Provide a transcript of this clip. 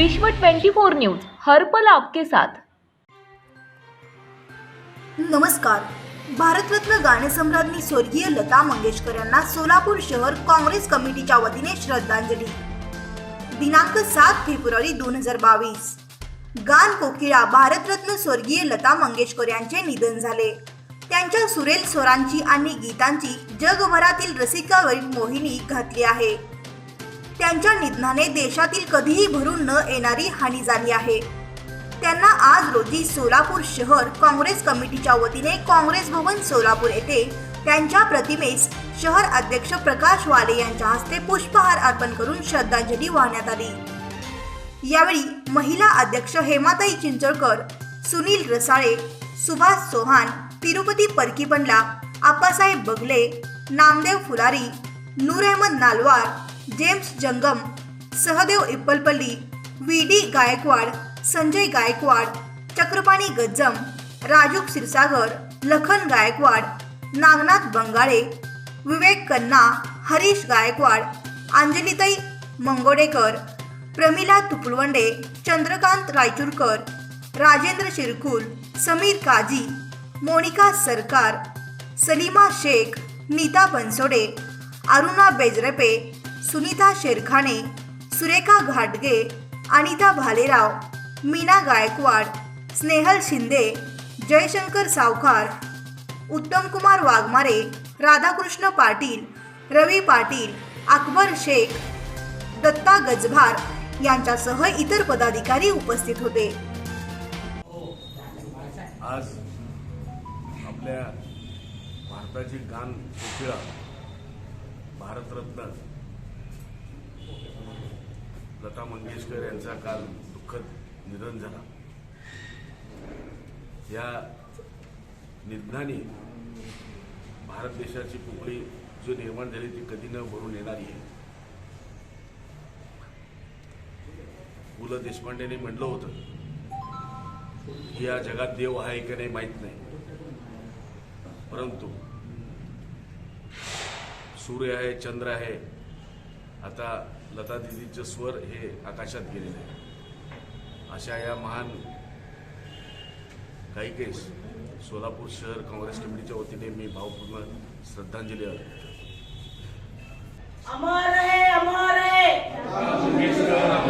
विश्व 24 न्यूज हर पल आपके साथ. नमस्कार. भारतरत्न गाणेसम्राज्ञी स्वर्गीय लता मंगेशकर यांना सोलापूर शहर काँग्रेस कमिटीच्या वतीने श्रद्धांजली. दिनांक सात फेब्रुवारी दोन हजार बावीस. गान कोकिळा भारतरत्न स्वर्गीय लता मंगेशकर यांचे निधन झाले. त्यांच्या सुरेल स्वरांची आणि गीतांची जगभरातील रसिकावरील मोहिनी घातली आहे. त्यांच्या निधनाने देशातील कधीही भरून न येणारी हानी झाली आहे. त्यांना आज रोजी सोलापूर शहर काँग्रेस कमिटीच्या वतीने काँग्रेस भवन सोलापूर येथे त्यांच्या प्रतिमेस शहर अध्यक्ष प्रकाश वाले यांच्या हस्ते पुष्पहार अर्पण करून श्रद्धांजली वाहण्यात आली. यावेळी महिला अध्यक्ष हेमाताई चिंचळकर Sunil Rasale Subhash Chauhan Tirupati Parkibandla Appasaheb Bagle Namdev Phulari Noor Ahmad Nalwar James Jangam Sahdev Ippalpalli V D Gaikwad Sanjay Gaikwad Chakrapani Gajjam Raju Kshirsagar Lakhan Gaikwad Nagnath Bangale Vivek Kanna Harish Gaikwad अंजलीताई मंगोडेकर Pramila तुपलवंडे Chandrakant रायचूरकर Rajendra शिरकुल Sameer काजी मोनिका सरकार सलीमा शेख नीता बनसोडे अरुणा बेजरपे सुनीता शेरखाने सुरेखा घाटगे अनिता भालेराव मीना गायकवाड स्नेहल शिंदे जयशंकर सावकार उत्तमकुमार वाघमारे राधाकृष्ण पाटील रवी पाटील अकबर शेख दत्ता गजभार यांच्यासह इतर पदाधिकारी उपस्थित होते. आज आपल्या भारताची गान भारतरत्न लता मंगेशकर यांचा काल दुःखद निधन झाला. या निधनाने भारत देशाची पोकळी जो निर्माण झाली ती कधी न भरून येणारी आहे. पु ल देशपांडेने म्हटलं होतं की या जगात देव आहे की नाही माहीत नाही. परंतु सूर्य आहे चंद्र आहे आता लता दिदीचे स्वर हे आकाशात गेलेले आहे. अशा या महान गायिकेस सोलापूर शहर काँग्रेस कमिटीच्या वतीने मी भावपूर्ण श्रद्धांजली अर्पण करतो. अमर अमर है अमर है